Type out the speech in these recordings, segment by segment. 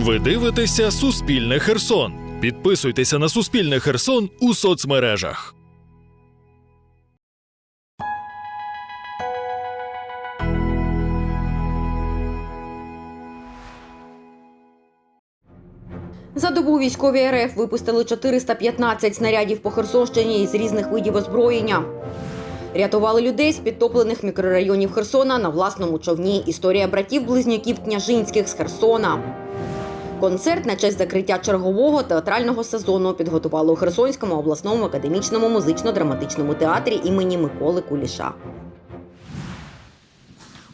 Ви дивитеся Суспільне Херсон. Підписуйтеся на Суспільне Херсон у соцмережах. За добу військові РФ випустили 415 снарядів по Херсонщині із різних видів озброєння. Рятували людей з підтоплених мікрорайонів Херсона на власному човні. Історія братів-близнюків княжинських з Херсона. Концерт на честь закриття чергового театрального сезону підготували у Херсонському обласному академічному музично-драматичному театрі імені Миколи Куліша.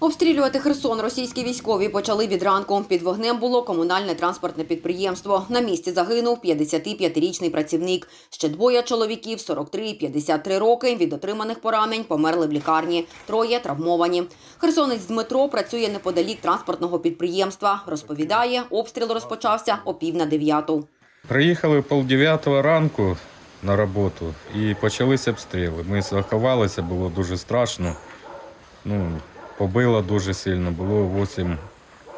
Обстрілювати Херсон російські військові почали від ранку. Під вогнем було комунальне транспортне підприємство. На місці загинув 55-річний працівник. Ще двоє чоловіків 43 і 53 роки від отриманих поранень померли в лікарні. Троє травмовані. Херсонець Дмитро працює неподалік транспортного підприємства. Розповідає, обстріл розпочався о пів на дев'яту. Приїхали полдев'ятого ранку на роботу і почалися обстріли. Ми заховалися, було дуже страшно. Ну, побило дуже сильно, було 8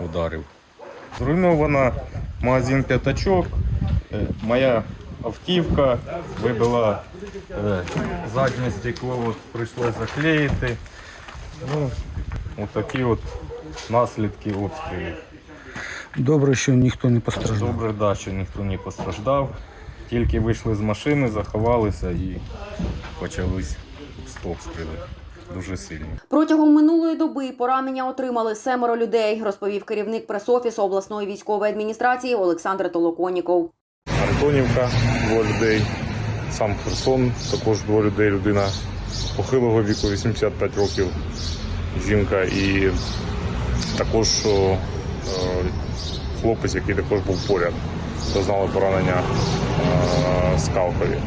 ударів. Зруйнована магазин п'ятачок, е, моя автівка вибила е, заднє стекло, от прийшлося заклеїти. Ну, от такі от наслідки обстрілів. Добре, що ніхто не постраждав. Добре, да, що ніхто не постраждав. Тільки вийшли з машини, заховалися і почались обстріли. Дуже сильні. Протягом минулої доби поранення отримали семеро людей, розповів керівник пресофісу обласної військової адміністрації Олександр Толоконіков. Антонівка, двоє людей. Сам Херсон, також двоє людей. Людина похилого віку, 85 років. Жінка і також е, хлопець, який також був поряд. Зазнали поранення е, скалкові.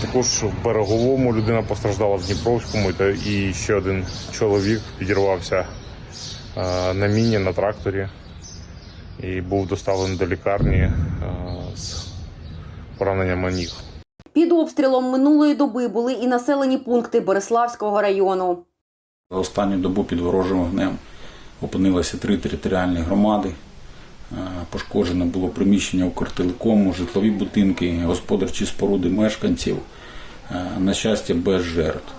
Також в береговому людина постраждала в Дніпровському і ще один чоловік підірвався е, на міні на тракторі і був доставлений до лікарні е, з пораненнями ніг. Під обстрілом минулої доби були і населені пункти Береславського району. За останню добу під ворожим вогнем опинилися три територіальні громади. Е, Пошкоджено було приміщення Укртелекому, житлові будинки, господарчі споруди мешканців. Е, На щастя, без жертв.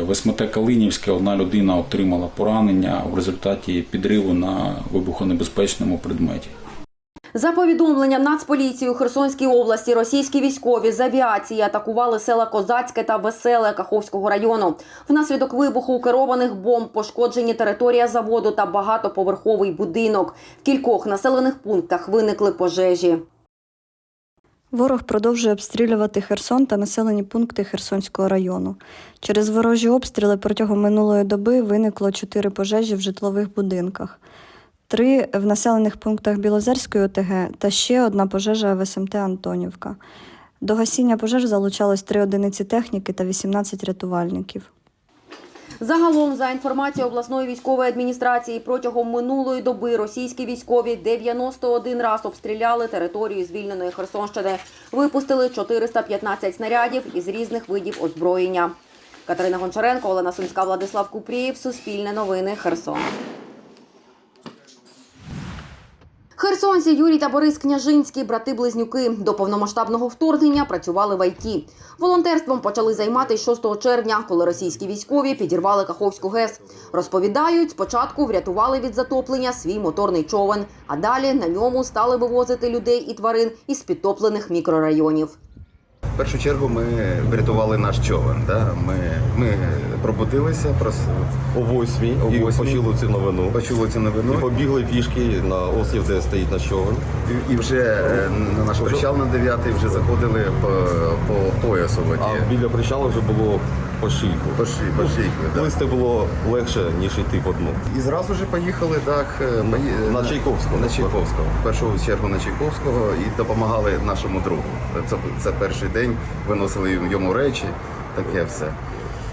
Весмете Калинівське одна людина отримала поранення в результаті підриву на вибухонебезпечному предметі. За повідомленням Нацполіції у Херсонській області, російські військові з авіації атакували села Козацьке та Веселе Каховського району. Внаслідок вибуху керованих бомб пошкоджені територія заводу та багатоповерховий будинок. В кількох населених пунктах виникли пожежі. Ворог продовжує обстрілювати Херсон та населені пункти Херсонського району. Через ворожі обстріли протягом минулої доби виникло чотири пожежі в житлових будинках, три в населених пунктах Білозерської ОТГ та ще одна пожежа в СМТ Антонівка. До гасіння пожеж залучалось три одиниці техніки та 18 рятувальників. Загалом, за інформацією обласної військової адміністрації, протягом минулої доби російські військові 91 раз обстріляли територію звільненої Херсонщини. Випустили 415 снарядів із різних видів озброєння. Катерина Гончаренко, Олена Сумська, Владислав Купрієв, Суспільне новини, Херсон. Херсонці Юрій та Борис Княжинські, брати-близнюки, до повномасштабного вторгнення працювали в ІТ. Волонтерством почали займатися 6 червня, коли російські військові підірвали Каховську ГЕС. Розповідають, спочатку врятували від затоплення свій моторний човен, а далі на ньому стали вивозити людей і тварин із підтоплених мікрорайонів. В першу чергу ми врятували наш човен. Да? Ми, ми пробудилися прос... О восьмій О і почули цю новину. почули цю І побігли пішки на острів, де стоїть наш човен. і, і вже е, на наш причал на 9 вже заходили по, по поясу воді. А біля причалу вже було по шийку. По, ши, по шийку, да. Плисти було легше, ніж йти по дну. І зразу ж поїхали так, е, ми, е, На Чайковського. На Чайковського. В першу чергу на Чайковського і допомагали нашому другу. Це, це перший день, виносили йому речі, таке все.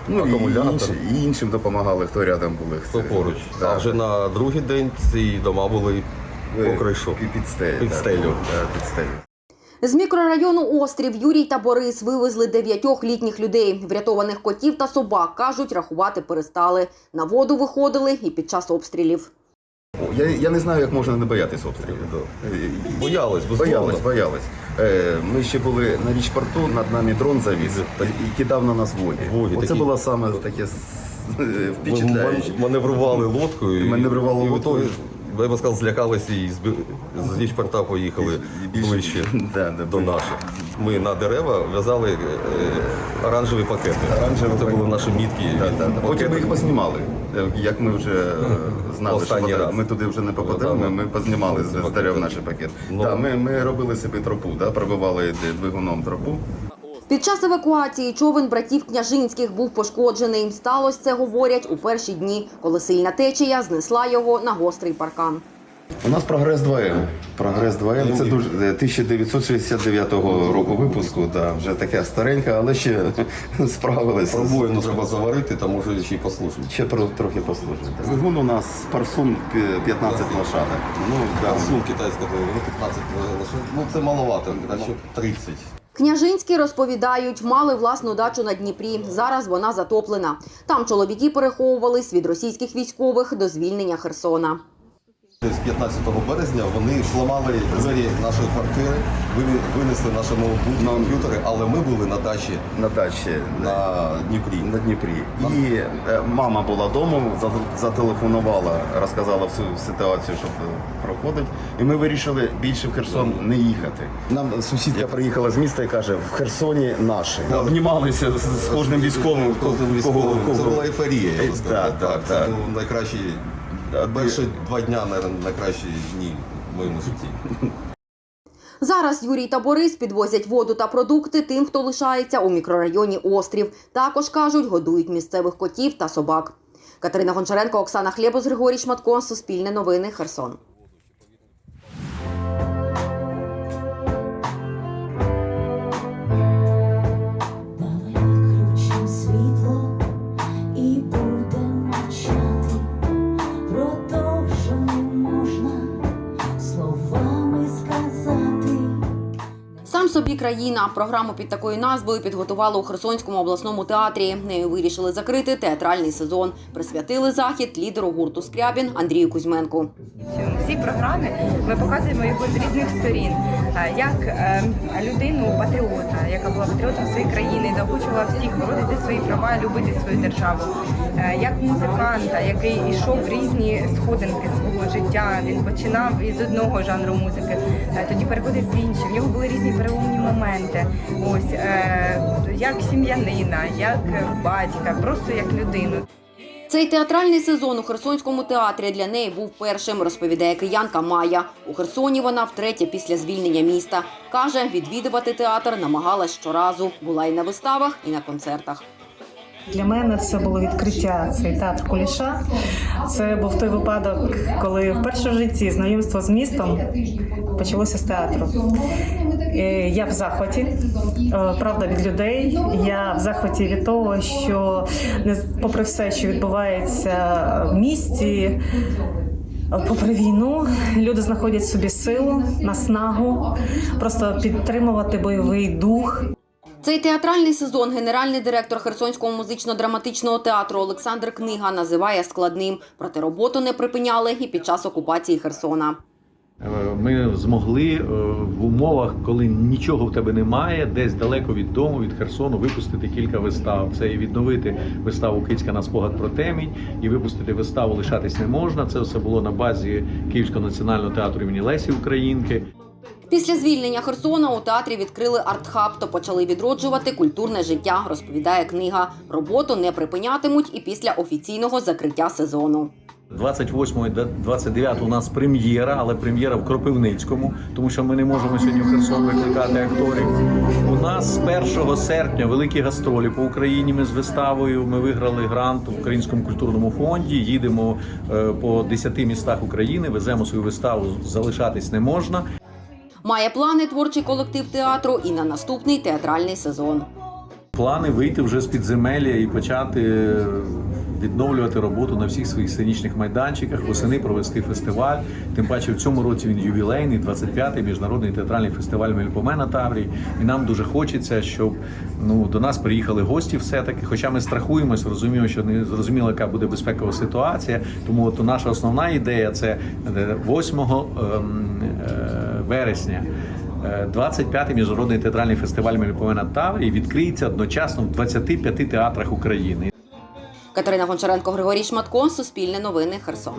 Ну, і, Акумулятор. інші, і іншим допомагали, хто рядом були. Хто поруч. Да. А вже на другий день ці дома були по кришу. Під, під стелю. Під стелю. Да, під стелю. З мікрорайону Острів Юрій та Борис вивезли дев'ятьох літніх людей. Врятованих котів та собак, кажуть, рахувати перестали. На воду виходили і під час обстрілів. Я, я не знаю, як можна не боятись обстрілів. Боялись. Боялись, боялись. Ми ще були на річпорту, над нами дрон завіз і кидав на нас воді. Воді Оце такі. було саме таке впечатляюче. маневрували лодкою. Маневрували і лодкою. Я би сказав, злякалися і з, Лічпорта поїхали ближче до наших. Ми на дерева в'язали е, оранжеві пакети. Оранжеві Це були наші мітки. Потім ми їх познімали. Е, Як ми вже е, знали, що ми туди вже не попадемо, ми, познімали з дерев наші пакети. Ну. Ми робили собі тропу, пробивали двигуном тропу. Під час евакуації човен братів княжинських був пошкоджений. Сталося це, говорять, у перші дні, коли сильна течія знесла його на гострий паркан. У нас прогрес 2М. Прогрес 2М це дуже е, 1969 року випуску. Да, вже таке старенька, але ще справилися. Пробоїну треба заварити, та може ще й послушати. Ще про- трохи послужити. Двигун у нас парсун пі- 15 лошадок. Ну, да. Сум китайська, ну 15 лише. Ну це маловато, краще 30. Княжинські розповідають, мали власну дачу на Дніпрі. Зараз вона затоплена. Там чоловіки переховувались від російських військових до звільнення Херсона. З 15 березня вони зламали двері нашої квартири, винесли наші ноутбуки, комп'ютери, але ми були на дачі на дачі на Дніпрі. на Дніпрі. І е, мама була вдома, зателефонувала, розказала всю ситуацію, що е, проходить. І ми вирішили більше в Херсон не їхати. Нам сусідка приїхала з міста і каже, в Херсоні наші. Обнімалися з, з кожним військовим. Кожним військовим. Це була ейфорія, я би сказав. Так, так, Це був найкращий, перші два дня, мабуть, найкращі дні в моєму житті. Зараз Юрій та Борис підвозять воду та продукти тим, хто лишається у мікрорайоні Острів. Також кажуть, годують місцевих котів та собак. Катерина Гончаренко, Оксана Хлєбус, Григорій Шматко, Суспільне новини, Херсон. Країна. Програму під такою назвою підготували у Херсонському обласному театрі. Нею вирішили закрити театральний сезон. Присвятили захід лідеру гурту Скрябін Андрію Кузьменку. В цій програмі ми показуємо його з різних сторін, Е, як е, людину патріота, яка була патріотом своєї країни, заохочувала всіх боротися свої права, любити свою державу, Е, як музиканта, який йшов в різні сходинки життя. Він починав із одного жанру музики, е, тоді переходив в інший. В нього були різні переломні моменти. Ось е, як сім'янина, як батька, просто як людину. Цей театральний сезон у Херсонському театрі для неї був першим, розповідає киянка Майя. У Херсоні вона втретє після звільнення міста. Каже, відвідувати театр намагалась щоразу. Була і на виставах, і на концертах. Для мене це було відкриття цей театр Куліша. Це був той випадок, коли вперше в житті знайомство з містом почалося з театру. Е, Я в захваті, е, правда, від людей. Я в захваті від того, що не попри все, що відбувається в місті. Попри війну, люди знаходять собі силу, наснагу, просто підтримувати бойовий дух. Цей театральний сезон генеральний директор Херсонського музично-драматичного театру Олександр Книга називає складним. Проте роботу не припиняли і під час окупації Херсона. Е, Ми змогли е, в умовах, коли нічого в тебе немає, десь далеко від дому, від Херсону, випустити кілька вистав. Це і відновити виставу Кицька на спогад про темінь, і випустити виставу Лишатись не можна. Це все було на базі Київського національного театру імені Лесі Українки. Після звільнення Херсона у театрі відкрили артхаб, то почали відроджувати культурне життя, розповідає книга. Роботу не припинятимуть і після офіційного закриття сезону. 28 і 29 у нас прем'єра, але прем'єра в Кропивницькому, тому що ми не можемо сьогодні в Херсон викликати акторів. У нас з 1 серпня великі гастролі по Україні. Ми з виставою. Ми виграли грант в Українському культурному фонді. Їдемо е, по 10 містах України, веземо свою виставу. Залишатись не можна. Має плани творчий колектив театру і на наступний театральний сезон. Плани вийти вже з підземелля і почати е, відновлювати роботу на всіх своїх сценічних майданчиках, восени провести фестиваль. Тим паче в цьому році він ювілейний, 25-й міжнародний театральний фестиваль Мельпоме на Таврії. І нам дуже хочеться, щоб ну до нас приїхали гості, все таки. Хоча ми страхуємось, розуміємо, що не зрозуміло, яка буде безпекова ситуація. Тому от наша основна ідея це е, 8 ем, е, вересня. е, 25-й міжнародний театральний фестиваль Мельповина Таврії відкриється одночасно в 25 театрах України. Катерина Гончаренко, Григорій Шматко, Суспільне новини, Херсон.